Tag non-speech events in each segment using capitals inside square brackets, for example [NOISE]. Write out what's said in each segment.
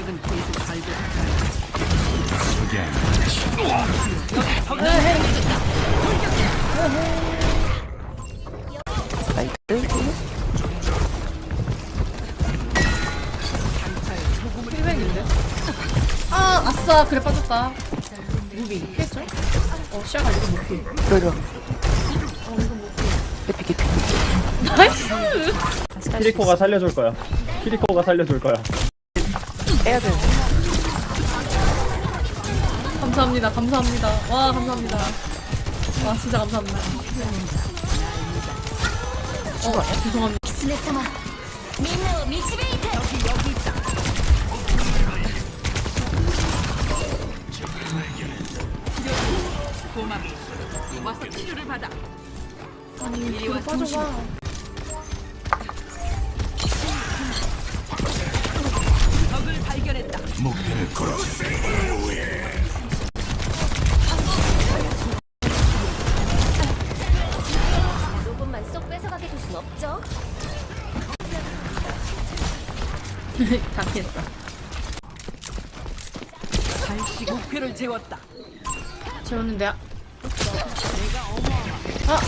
계속 발견. 힐백인데? 아, 아싸, 그래 빠졌다. 무비, 했죠? 어, 시야가 이거 못 피. 그래. 개피 개피. 나이스! 키리코가 살려줄 거야. 키리코가 살려줄 거야. 빼야 돼. 감사합니다, 감사합니다. 와, 감사합니다. 와, 진짜 감사합니다. 어, 죄송합니다. 狐様みんなを導いて 고맙다. 와서 치료를 받아. 아니, 이리 뒤로 와, 빠져봐. 다 피했다. 발시 목표를 재웠다. 재웠는데, 아. 아!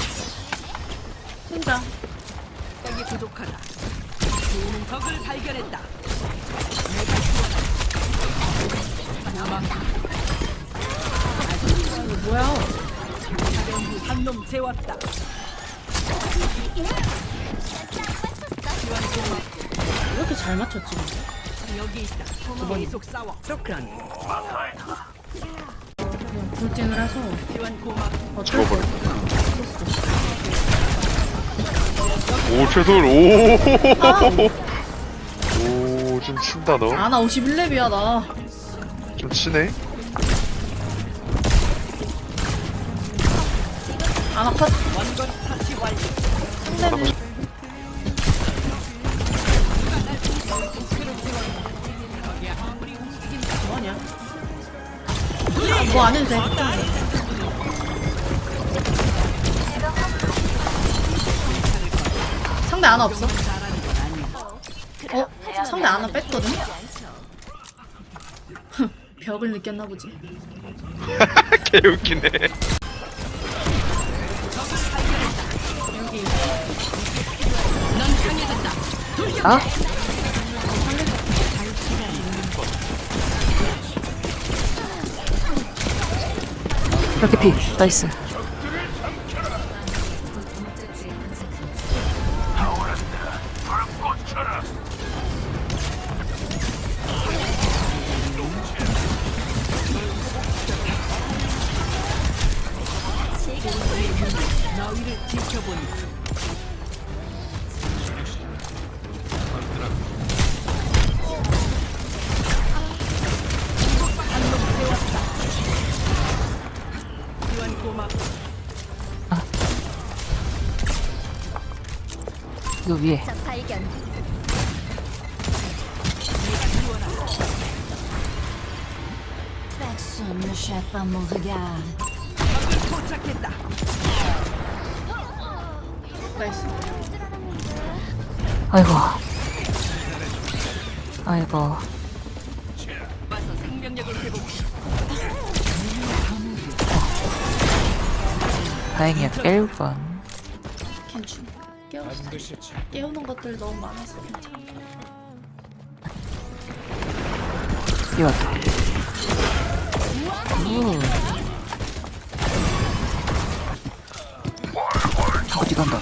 진짜. 여기 부족하다. 적을 발견했다. 이거 뭐야? 한놈 재웠다. 왜 이렇게 잘 맞췄지? 여기 있다. 계속 싸워. 쇼크란. 돌진을 해서 지원 고맙. 어쩔 수 없어. 오 최솔 오오좀 친다 너 좀 아, 나 51렙이야, 나. 치네 아, 나 컷. 원건 터치 완료. 상 뭐 안 해도 돼. 상대 아나 없어. 어? 상대 아나 뺐거든? [LAUGHS] 벽을 느꼈나 보지. [LAUGHS] 개웃기네 여기. 아? 이렇게 피. 나이스. 이거 위에. 나이스. 아이고. 아이고. 다행이야. 1번. 괜찮. 깨웠어. 깨우는 것들 너무 많아서 괜찮아. 뛰어왔다. 우. 어디 간다.